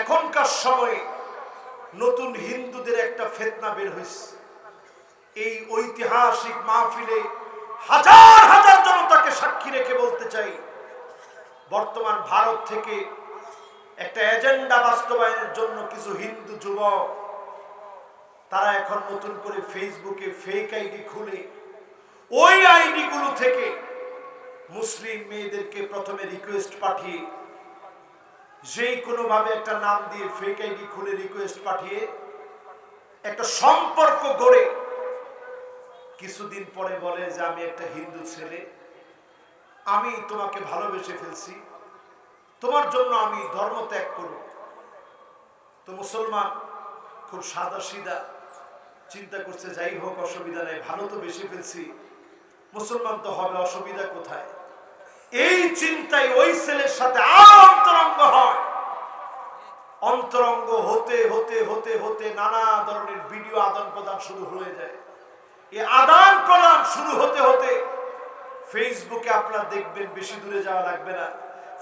এখনকার সময়ে নতুন হিন্দুদের একটা ফেতনা বের হয়েছে। এই ঐতিহাসিক মাহফিলে হাজার হাজার জনতাকে সাক্ষী রেখে বলতে চাই, বর্তমান ভারত থেকে একটা এজেন্ডা বাস্তবায়নের জন্য কিছু হিন্দু যুবক, তারা এখন নতুন করে ফেসবুকে ফেক আইডি খুলে ওই আইডি গুলো থেকে মুসলিম মেয়েদেরকে প্রথমে রিকোয়েস্ট পাঠিয়ে যেই কোনো ভাবে একটা নাম দিয়ে ফেক আইডি খুলে রিকোয়েস্ট পাঠিয়ে একটা সম্পর্ক গড়ে কিছুদিন পরে বলে যে আমি একটা হিন্দু ছেলে, আমি তোমাকে ভালোবেসে ফেলছি, তোমার জন্য আমি ধর্ম ত্যাগ করব। তো মুসলমান খুব সাদা সিধা চিন্তা করছে, যাই হোক, অসুবিধা নেই, ভালো তো বেশি ফেলছি, মুসলমান তো হবে, অসুবিধা কোথায়? এই চিন্তায় ওই ছেলের সাথে আর অন্তরঙ্গ হয়। অন্তরঙ্গ হতে হতে হতে হতে নানা ধরনের ভিডিও আদান প্রদান শুরু হয়ে যায়। এই আদান প্রদান শুরু হতে হতে ফেসবুকে আপনার দেখবেন বেশি দূরে যাওয়া লাগবে না।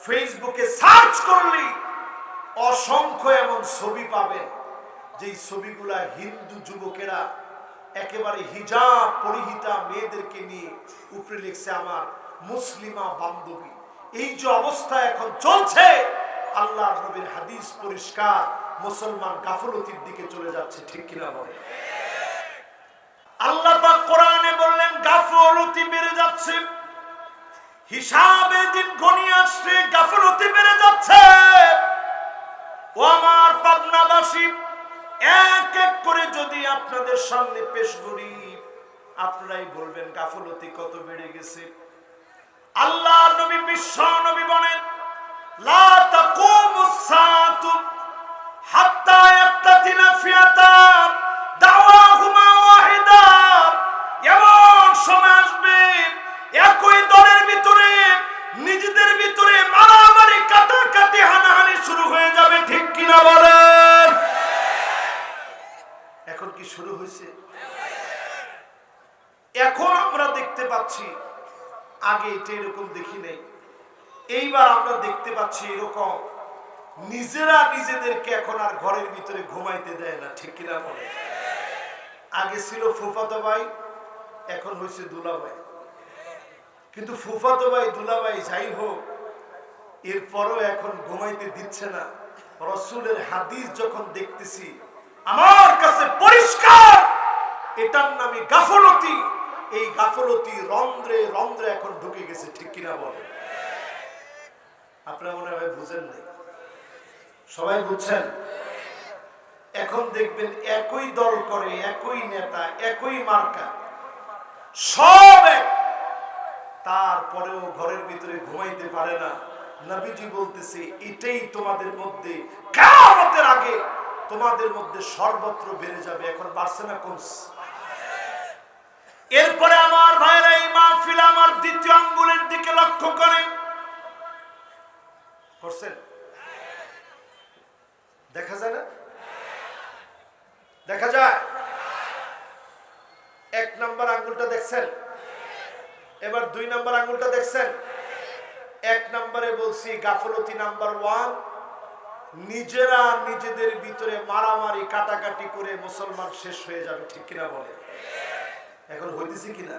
ফেসবুকে সার্চ করলেই অসংখ্য এমন ছবি পাবেন, যেই ছবিগুলা হিন্দু যুবকেরা একেবারে হিজাব পরিহিতা মেয়েদেরকে নিয়ে উপরে লিখছে আমার মুসলিমা বান্ধবী। এই যে অবস্থা এখন চলছে আল্লাহ নবীর হাদিস পরিষ্কার, মুসলমান গাফলতির দিকে চলে যাচ্ছে, ঠিক কিনা বলে? আল্লাহ কোরআনে বললেন, গাফলতি বেড়ে যাচ্ছে। হিসাবে দিন ঘনিয়ে আসছে, গাফলতি বেড়ে যাচ্ছে। ও আমার পাবনাবাসী, এক এক করে যদি আপনাদের সামনে পেশ করি, আপনারাই বলবেন, গাফলতি কত বেড়ে গেছে। আল্লাহ নবী বিশ্ব নবী বলেন এমন সময় আসবে, একই দলের ভিতরে, নিজেদের ভিতরে মারামারি হানাহানি শুরু হয়ে যাবে এখন কি শুরু হয়েছে? এখন আমরা দেখতে পাচ্ছি আগে এটা এরকম দেখি নাই। এইবার আমরা দেখতে পাচ্ছি এরকম। নিজেরা নিজেদেরকে এখন আর ঘরের ভিতরে ঘুমাইতে দেয় না, ঠিক কিনা বলে? আগে ছিল ফুফাতো ভাই, এখন হয়েছে দুলাভাই। কিন্তু ফুফাতো ভাই, দুলাভাই যাই হোক, এরপরও এখন ঘুমাইতে দিচ্ছে না। রসুলের হাদিস যখন দেখতেছি, আমার কাছে পরিষ্কার, এটার নামে গাফলতি। এই গাফলতি রন্ধ্রে রন্ধ্রে এখন ঢুকে গেছে, ঠিক কিনা বলে? আপনারা মনে হয় বুঝেন নাই। সবাই বুঝছেন? এখন দেখবেন একই দল করে, একই নেতা, একই মার্কা, সব তারপরেও ঘরের ভিতরে ঘুমাইতে পারে না। নবীজি বলতেছে, এটাই তোমাদের মধ্যে কেমতের আগে, তোমাদের মধ্যে সর্বত্র বেড়ে যাবে। এখন বাড়ছে না কমছে? এরপরে আমার ভাইরা এই মাহফিল আমার দ্বিতীয় আঙ্গুলের দিকে লক্ষ্য করে। দেখা যায় না? দেখা যায়? এক নাম্বার আঙ্গুলটা দেখছেন? এবার দুই নাম্বার আঙ্গুলটা দেখছেন? এক নাম্বারে বলছি, গাফলতি নাম্বার ওয়ান, নিজেরা নিজেদের ভিতরে মারামারি, কাটাকাটি করে মুসলমান শেষ হয়ে যাবে, ঠিক কিনা বলে এখন হইতেছি কিনা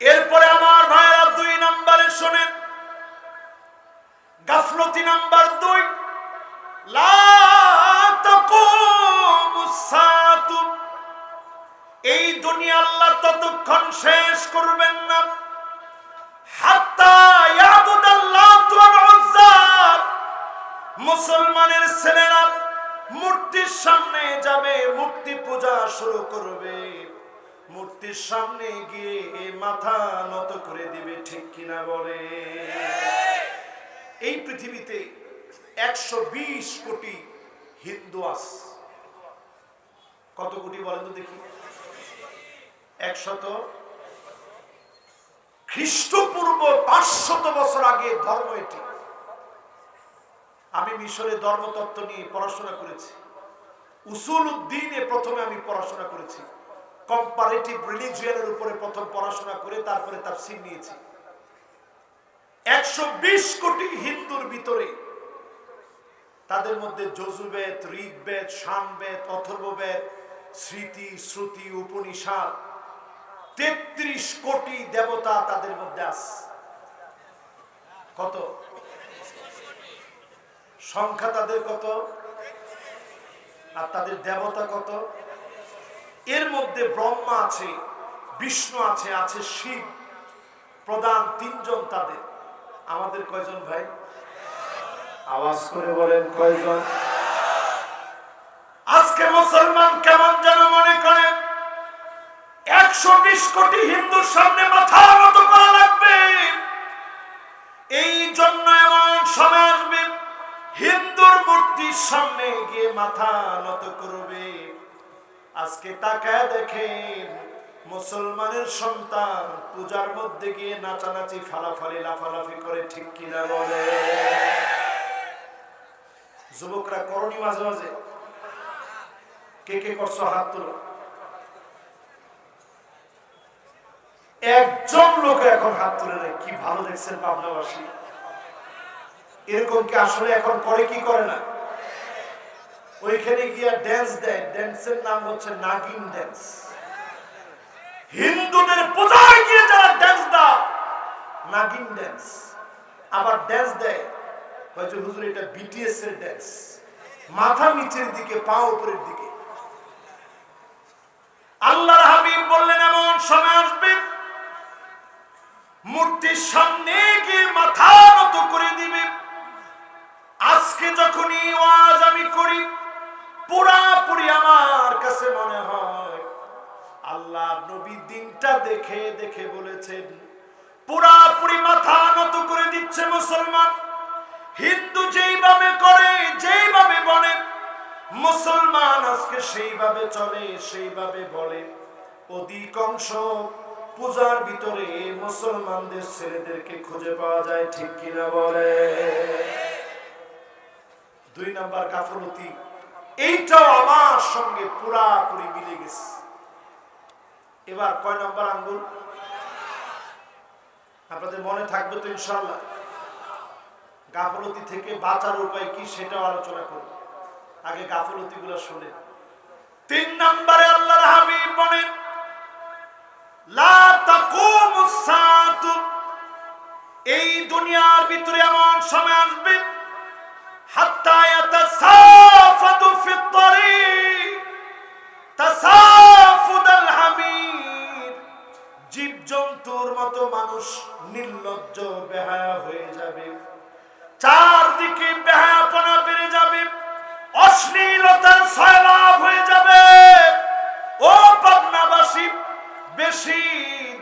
এরপরে আমার ভাইরা দুই নাম্বারে শোনেন। গাফলতি নাম্বার দুই। এই দুনিয়া আল্লাহ ততক্ষণ শেষ করবেন না। মুসলমানের ছেলেরা মূর্তির সামনে যাবে, মূর্তি পূজা শুরু করবে। মূর্তির সামনে গিয়ে মাথা নত করে দিবে, ঠিক কিনা বলে? এই পৃথিবীতে একশো বিশ কোটি হিন্দু আছে। কত কোটি বলেন তো দেখি। একশত খ্রিস্টপূর্ব পাঁচশত বছর আগে ধর্ম এটি। আমি মিশরে ধর্মতত্ত্ব নিয়ে পড়াশোনা করেছি। উসুল উদ্দিনে প্রথমে আমি পড়াশোনা করেছি। কম্পারেটিভ রিলিজিয়ানের উপরে প্রথম পড়াশোনা করে তারপরে তার সিন নিয়েছি। একশো বিশ কোটি হিন্দুর ভিতরে তাদের মধ্যে যজুবেদ ঋগ্বেদ সামবেদ অথর্ববেদ স্মৃতি, শ্রুতি, উপনিষদ, তেত্রিশ কোটি দেবতা তাদের মধ্যে আছে। কত? সংখ্যা তাদের কত? আর তাদের দেবতা কত? এর মধ্যে ব্রহ্মা আছে বিষ্ণু আছে আছে শিব। প্রধান তিনজন তাদের। আমাদের কয়জন ভাই? আওয়াজ করে বলেন কয়জন? আজকে মুসলমান কেমন যেন মনে করে একশো বিশ কোটি হিন্দুর সামনে মাথা নত করা লাগবে। এই জন্য এমন সময় আসবে হিন্দুর মূর্তির সামনে গিয়ে মাথা নত করবে। আজকে তাকায় দেখেন, মুসলমানের সন্তান পূজার মধ্যে গিয়ে নাচানাচি, ফালাফালি, লাফালাফি করে, ঠিক কিনা বলে? যুবকরা করণী মাঝে মাঝে। কে কে করছ হাত তুলো? একজন লোক এখন হাত তুলে নেয় কি ভালো দেখছেন পাবনাবাসী। এরকম কি আসলে এখন করে কি করে না? ওইখানে গিয়া ড্যান্স দেয়। ড্যান্সের নাম হচ্ছে নাগিন ড্যান্স হিন্দুদের পূজায় গিয়ে যারা ড্যান্স দাও নাগিন ড্যান্স আবার ড্যান্স দেয় হয়তো হুজুর, এটা বিটিএস এর ড্যান্স মাথা নিচের দিকে, পা উপরের দিকে। আল্লাহর হাবিব বললেন, এমন সময় আসবে, মূর্তির সামনে গিয়ে মাথা নত করে দিবে। আজকে যখনই ওয়াজ আমি করি, পুরাপুরি আমার কাছে মনে হয়, আল্লাহ নবী দিনটা দেখে দেখে বলেছেন, পুরাপুরি মাথা নত করে দিচ্ছে মুসলমান। হিন্দু যেইভাবে করে, যেইভাবে বলে, মুসলমান আজকে সেইভাবে চলে, সেইভাবে বলে। অধিকাংশ পূজার ভিতরে মুসলমানদের ছেলেদেরকে খুঁজে পাওয়া যায়, ঠিক কিনা বলে? দুই নাম্বার গাফলতি এইটাও আমার সঙ্গে পুরাপুরি মিলে গেছে। এবার কয় নাম্বার আঙ্গুল? আপনাদের মনে থাকবে তো ইনশাল্লাহ গাফলতি থেকে বাঁচার উপায় কি সেটাও আলোচনা করব। আগে গাফলতি গুলো শুনে তিন নম্বরে আল্লাহর হাবিব বলেন এই দুনিয়ার ভিতরে এমন সময় আসবে হাত্তা ইয়াতাসাফাদু ফিত তরিক, তাসাফুদাল হামির জীবজন্তুর মতো মানুষ নির্লজ্জ, বেহায়া হয়ে যাবে। চারদিকে বেহায়াপনা বেড়ে যাবে। অশ্লীলতার সয়লাভ হয়ে যাবে। ও পাবনাবাসী, বেশি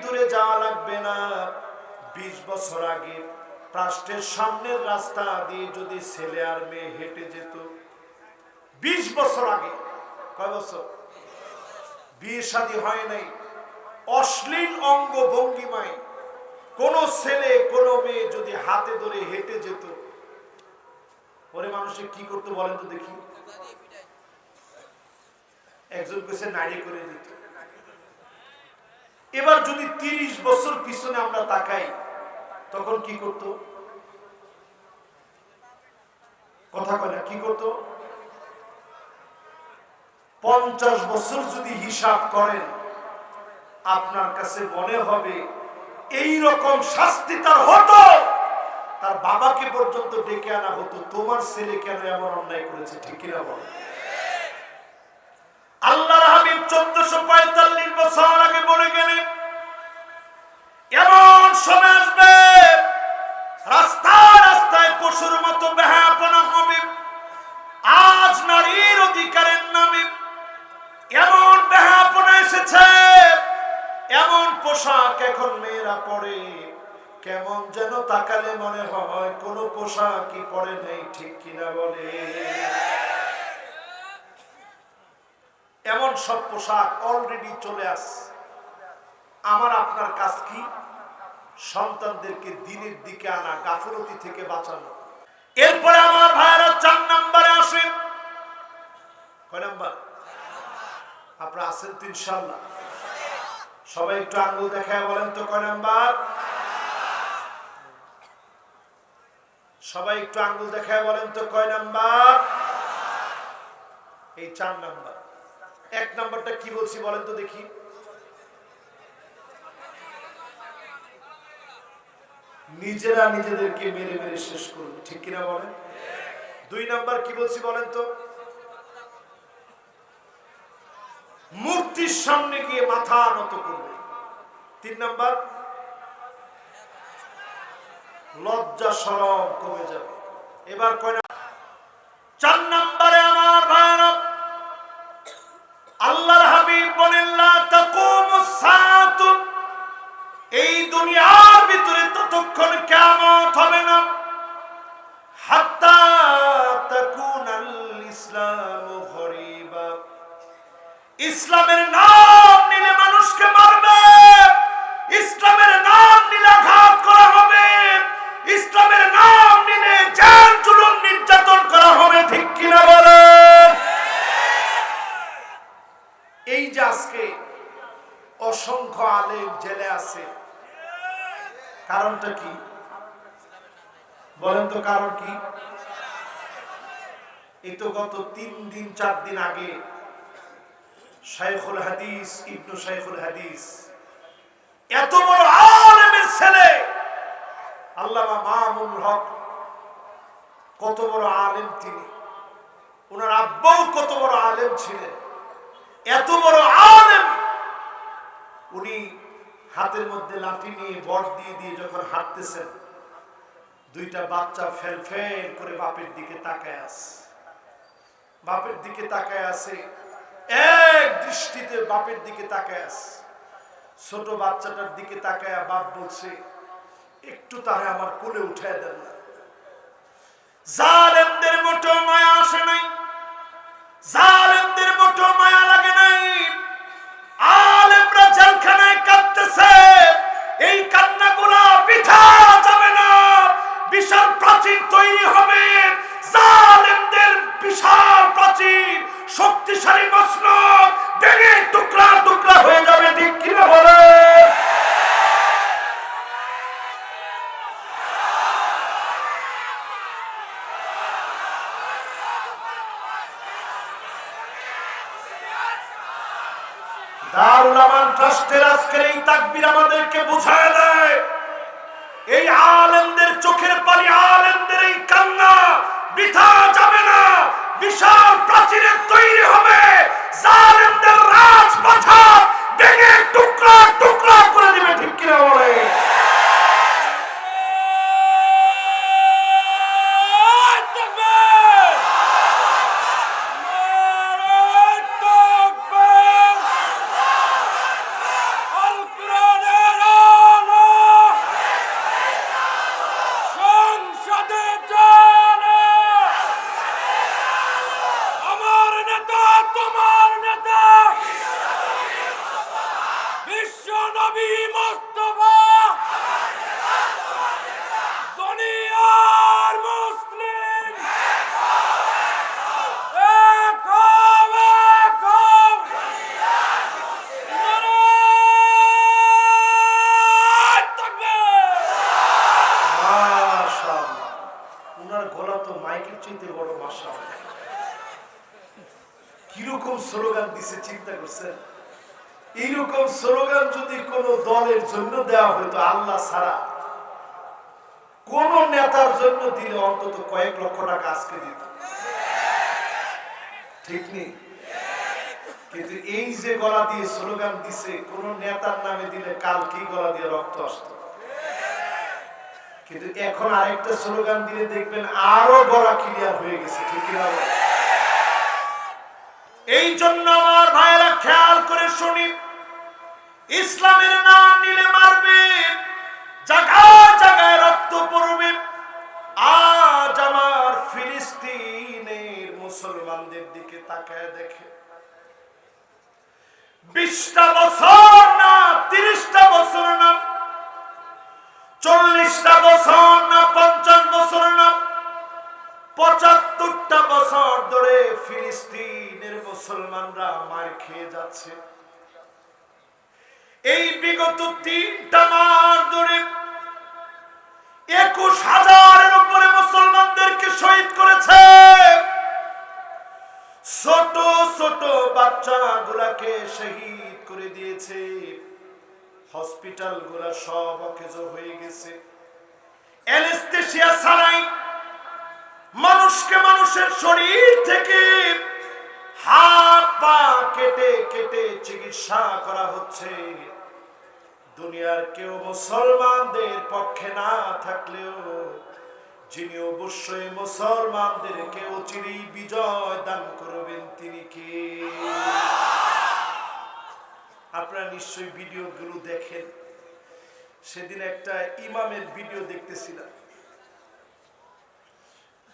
দূরে যাওয়া লাগবে না। বিশ বছর আগে রাষ্ট্রের সামনের রাস্তা দিয়ে যদি ছেলে আর মেয়ে হেঁটে যেত, বিশ বছর আগে, কয় বছর? বিয়ে শাদী হয় নাই, অশ্লীল অঙ্গ ভঙ্গিমায় কোন ছেলে, কোন মেয়ে যদি হাতে ধরে হেঁটে যেত, পরে মানুষে কি করতে বলেন তো দেখি? একজন কেছে নারী করে দিত এবার যদি তিরিশ বছর পিছনে আমরা তাকাই তখন কি করত? কথা না, কি করত? পঞ্চাশ বছর যদি হিসাব করেন, আপনার কাছে মনে হবে এই রকম শাস্তি তার হতো। তার বাবাকে পর্যন্ত ডেকে আনা হতো। তোমার ছেলে কেন এমন অন্যায় করেছে, ঠিক কিনা বল? আল্লাহর হাবিব চোদ্দশো পঁয়তাল্লিশ বছর আগে বলে গেলেন, এমন সময় আসবে রাস্তায় রাস্তায় পশুর মতো বেহাপনা হবে। আজ নারীর অধিকারের নামে এমন বেহাপনা এসেছে, এমন পোশাক এখন মেয়েরা পরে। কেমন যেন তাকালে মনে হয় কোন পোশাকই পরে নেই, ঠিক কিনা বলে। এমন সব পোশাক অলরেডি চলে আস। আমার আপনার কাজ কি? সন্তানদেরকে দিনের দিকে আনা গাফরতি থেকে বাঁচানো। এরপরে আমার ভাইয়েরা চার নাম্বারে আসেন। কয় নাম্বার? আপনারা আছেন তো ইনশাল্লাহ সবাই একটু আঙ্গুল দেখায় বলেন তো কয় নাম্বার? সবাই একটু আঙ্গুল দেখায় বলেন তো কয় নাম্বার? এই চার নাম্বার। এক নাম্বারটা কি বলছি বলেন তো দেখি। নিজেরা নিজেদেরকে মেরে মেরে শেষ করবে। ঠিক কিনা বলেন? দুই নাম্বার কি বলছি বলেন তো? মূর্তির সামনে গিয়ে মাথা নত করবে। তিন নাম্বার? লজ্জা সরম কমে যাবে। এবার কয় চার নাম্বারে আমার ভাইরা আল্লাহর হাবিব বলেন এই ভিতরে ততক্ষণ কিয়ামত হবে না? ইসলামের নাম নিলে মানুষকে মারবে। ইসলামের নাম নিলে আঘাত করা হবে। ইসলামের নাম নিলে জেল, জুলুম, নির্যাতন করা হবে, ঠিক কিনা বলেন এই যে আজকে অসংখ্য আলেম জেলে আছে কারণটা কি? বলেন তো কারণ কি? এই তো গত তিন দিন, চার দিন আগে শাইখুল হাদিস, ইবনু শাইখুল হাদিস, এত বড় আলেমের ছেলে, আল্লামা মামুন হক, কত বড় আলেম তিনি। ওনার আব্বাও কত বড় আলেম ছিলেন। এত বড় আলেম, উনি হাতের মধ্যে লাঠি নিয়ে বট দিয়ে দিয়ে যখন হাঁটতেছেন, দুইটা বাচ্চা ফেল ফেল করে বাপের দিকে তাকায় আছে। বাপের দিকে তাকায় আছে, এক দৃষ্টিতে বাপের দিকে তাকায় আছে। ছোট বাচ্চাটার দিকে তাকায়, বাপ বলছে, একটু তারে আমার কোলে উঠায় দেন না। জালেমদের মোটো মায়া আসে নাই। জালেমদের মোটো মায়া লাগে নাই। আলেমরা জেলখানায় say. তৈরি হবে। জালেমদের রাজপথ ভেঙে টুকরা টুকরা করে দিবে ঠিক কিনা বলে উনার গলা তো মাইকের চাইতে বড় মাশাআল্লাহ কীরকম স্লোগান দিছে, চিন্তা করছেন? এইরকম স্লোগান যদি কোন দলের জন্য দেওয়া হতো আল্লাহ ছাড়া কোন নেতার জন্য দিলে অন্তত কয়েক লক্ষ টাকা আজকে দিত। ঠিক নেই? কিন্তু এই যে গলা দিয়ে স্লোগান দিছে, কোন নেতার নামে দিলে কাল কি গলা দিয়ে রক্ত আসতো? কিন্তু এখন আরেকটা স্লোগান দিলে দেখবেন আরও গলা ক্লিয়ার হয়ে গেছে, ঠিক এই জন্য আমার ভাইয়েরা খেয়াল করে শুনি। ইসলামের নাম নিলে মারবে জায়গায় জায়গায় রক্ত পড়বে। আজ আমার ফিলিস্তিনের মুসলমানদের দিকে তাকায় দেখে। বিশটা বছর না, তিরিশটা বছর না চল্লিশটা বছর না পঞ্চাশ বছর না, পঁচাত্তরটা বছর ধরে ফিলিস্তিনের মুসলমানরা মার খেয়ে যাচ্ছে। এই বিগত তিনটা মাস ধরে একুশ হাজারের উপরে মুসলমানদেরকে শহীদ করেছে। ছোট ছোট বাচ্চা গুলাকে শহীদ করে দিয়েছে। হসপিটালগুলা সব অকেজ হয়ে গেছে। মানুষকে মানুষের শরীর থেকে হাত পা কেটে কেটে চিকিৎসা করা হচ্ছে। দুনিয়ার কেউ মুসলমানদের পক্ষে না থাকলেও যিনি অবশ্যই মুসলমানদের কেউ চিরি বিজয় দান করবেন তিনি কে? আপনারা নিশ্চয়ই ভিডিওগুলো দেখেন। সেদিন একটা ইমামের ভিডিও দেখতেছিলাম।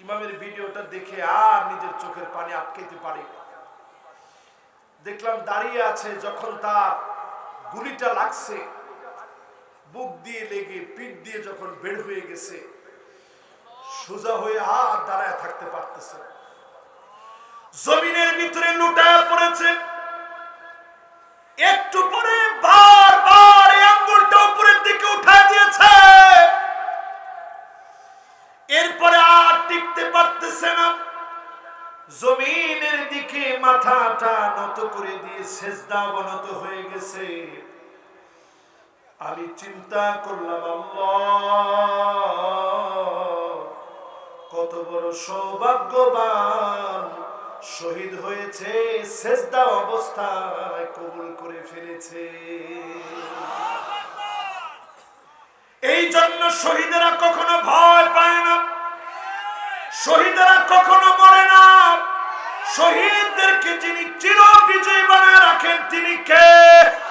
ইমামের ভিডিওটা দেখে আর নিজের চোখের পানি আটকাইতে পারি দেখলাম দাঁড়িয়ে আছে, যখন তার গুলিটা লাগছে, বুক দিয়ে লেগে, পিঠ দিয়ে যখন বের হয়ে গেছে, সোজা হয়ে আর দাঁড়ায় থাকতে পারতেছে জমিনের ভিতরে লুটায় পড়েছে। একটু পরে বারবার আঙ্গুলটা উপরের দিকে উঠা দিয়েছে। এরপরে আর টিকতে পারতেছে না। জমিনের দিকে মাথাটা নত করে দিয়ে সেজদা অবনত হয়ে গেছে। আমি চিন্তা করলাম, আল্লাহ, কত বড় সৌভাগ্যবান শহীদ হয়েছে, সেজদা অবস্থায় কবুল করে ফেলেছে। এই জন্য শহীদেরা কখনো ভয় পায় না। শহীদেরা কখনো মরে না। শহীদদেরকে যিনি চির বিজয়ী বানায় রাখেন, তিনি কে?